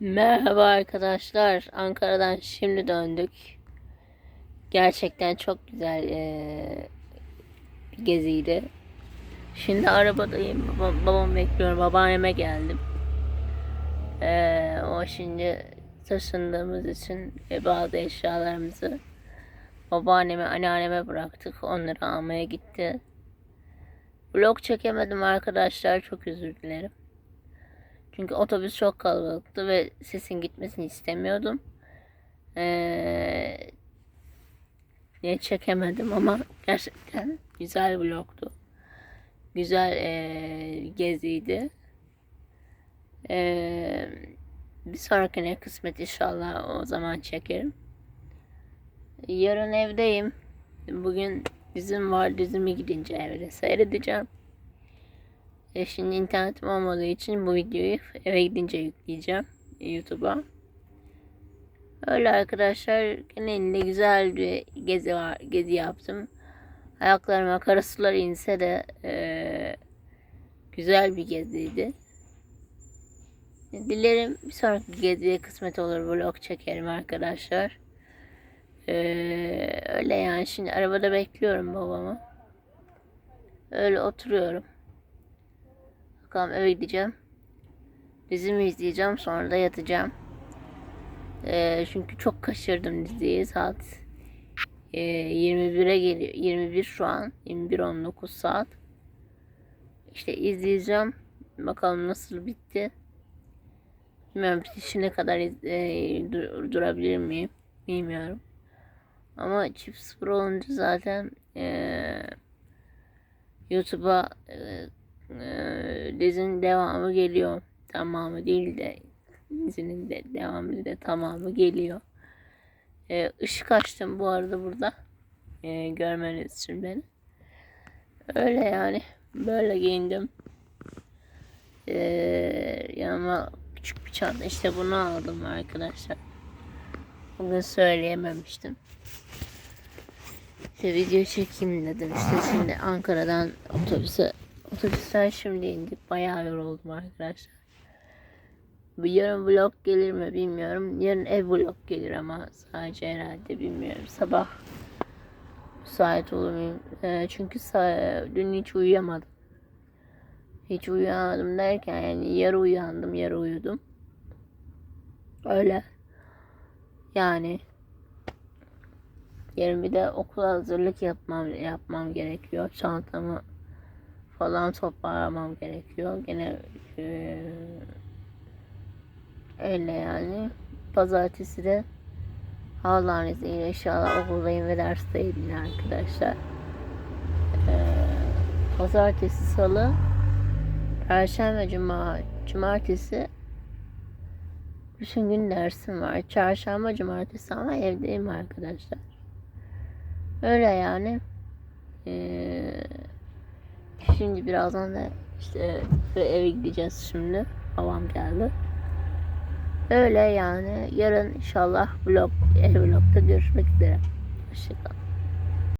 Merhaba arkadaşlar. Ankara'dan şimdi döndük. Gerçekten çok güzel eee, bir geziydi. Şimdi arabadayım. Babam, babamı bekliyorum. Babaanneme geldim. Eee, o şimdi taşındığımız için e, bazı eşyalarımızı babaanneme, anneanneme bıraktık. Onları almaya gitti. Vlog çekemedim arkadaşlar. Çok özür dilerim. Çünkü otobüs çok kalabalıktı ve sesin gitmesini istemiyordum. Ee, ne çekemedim ama gerçekten güzel vlogtu. Güzel ee, geziydi. Ee, bir sonrakine kısmet inşallah o zaman çekerim. Yarın evdeyim. Bugün dizim var. Dizimi gidince evde seyredeceğim. E şimdi internetim olmadığı için bu videoyu eve gidince yükleyeceğim YouTube'a. Öyle arkadaşlar genelinde güzel bir gezi var, gezi yaptım. Ayaklarıma kara sular inse de e, güzel bir geziydi. Dilerim bir sonraki geziye kısmet olur vlog çekerim arkadaşlar. E, öyle yani şimdi arabada bekliyorum babamı. Öyle oturuyorum. Bakalım eve gideceğim. Dizimi izleyeceğim sonra da yatacağım. Ee, çünkü çok kaçırdım diziyi. Saat e, 21'e geliyor. 21 şu an. 21.19 saat. İşte izleyeceğim. Bakalım nasıl bitti. Bilmiyorum bitişine kadar e, dur, durabilir miyim? Bilmiyorum. Ama çift sıfır olunca zaten e, YouTube'a e, e, dizinin devamı geliyor. Tamamı değil de dizinin de devamı de tamamı geliyor. E, ışık açtım bu arada burada. E, görmeniz için beni. Öyle yani. Böyle giyindim. E, yanıma küçük bir çanta. İşte bunu aldım arkadaşlar. Bugün söyleyememiştim. İşte video çekeyim dedim. İşte şimdi Ankara'dan otobüse Otobüsten şimdi indik. Bayağı yoruldum arkadaşlar. Yarın vlog gelir mi bilmiyorum. Yarın ev vlog gelir ama sadece herhalde bilmiyorum. Sabah müsait olur muyum? Ee, çünkü dün hiç uyuyamadım. Hiç uyuyamadım derken yani yarı uyandım yarı uyudum. Öyle. Yani yarın bir de okula hazırlık yapmam yapmam gerekiyor. Çantamı falan toparlamam gerekiyor. Gene e, öyle yani. Pazartesi de Allah'ın izniyle inşallah okuldayım ve dersteyim arkadaşlar. E, pazartesi, salı, perşembe, cuma, cumartesi bütün gün dersim var. Çarşamba, cumartesi ama evdeyim arkadaşlar. Öyle yani. Eee Şimdi birazdan da işte eve gideceğiz şimdi. Babam geldi. Öyle yani. Yarın inşallah vlog, ev vlogda görüşmek üzere. Hoşçakalın.